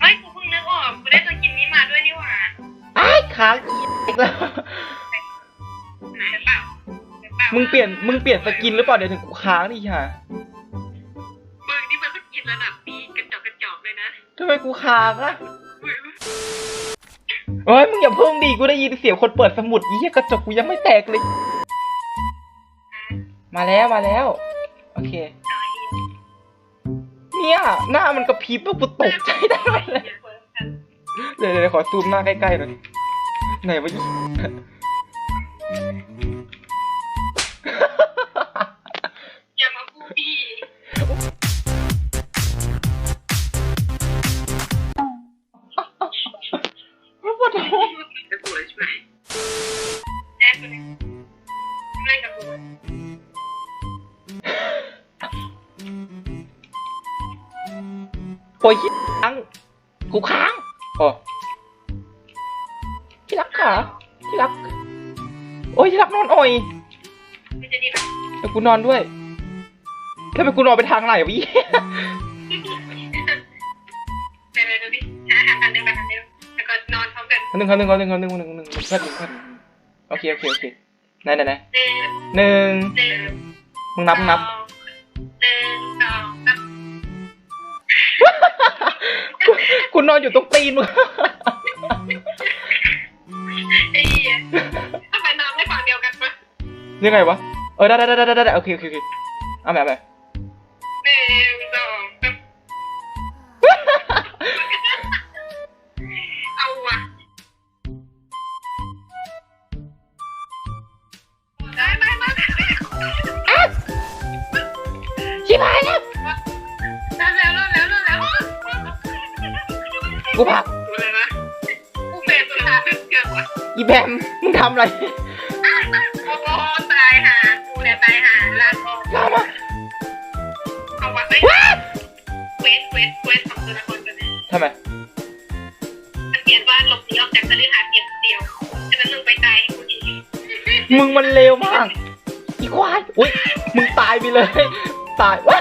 เฮ้ยกูเพิ่งนึกออกกูได้สกินนี้มาด้วยนี่หว่าไอ้ายค้างอีกแล้ว ไหนเปล่าไหนเปล่ามึงเปลี่ยน มึงเปลี่ยนสกินหรือเปล่าเดี๋ยวถึงกูค้างดิค่ะมึงนี่มันสกินระดับปีกระจอกกระจอกเลยนะทำไมกูค้างอะเฮ้ยมึงอย่าเพิ่งดีกูได้ยินเสียงคนเปิดสมุดยี่กระจกกูยังไม่แตกเลย มาแล้วมาแล้ว โอเคเนี่ย หน้ามันกระพริบอะกูตกใจได้เลยเดี๋ยวเดี๋ยวขอซูมหน้าใกล้ๆหน่อยไหนวะยี่อย่ามาพูดพี่ปวดหัวจะปวดใช่ไหมแอบเลยไม่กับกูโอ้ยค้างกูค้างโอ้ที่รักค่ะที่รัก โอ้ยที่รักนอนอ่อยไม่จะดีหรอเดี๋ยวกูนอนด้วยแล้วไปกูนอนไปทางไหนวะยี่ไปเลยดูดิหาอาหารกันเดินไปกันเดินแล้วก็นอนพร้อมกันหนึ่งคนหนึ่งคนหนึ่งคนหนึ่งคนหนึ่งคนหนึ่งเพื่อนเพื่อนโอเคโอเคโอเคไหนไหนไหนหนึ่งหนึ่งหนึ่งมึงนับมึงนับ กูกูนอนอยู่ตรงตีนมึงไอ้เหี้ยทำไมนอนไม่ฝั่งเดียวกันปะยังไงวะ เออได้ได้ได้ได้ได้โอเคโอเคโอเคเอาแบบแบบหนึ่งสองสามเอาว่ะได้ได้ได้ได้ชิบหายแล้ว กูผักดูเลยนะกูเป็นสุดท้ายเกิดว่ะอีแบมมึงทำอะไรโอ้โหตายหากูเนี่ยตายหาลาโกทำอะเอาวะเอ้ยเวทเวทเวทของตัวละครตัวนี้ทำไมมันเขียนว่าหลบหนีออกจากคฤหาสน์เพียงคนเดียวฉะนั้นมึงไปตายให้กูทีมึงมันเลวมาก อีควายอุ้ยมึงตายไปเลย ตายว้า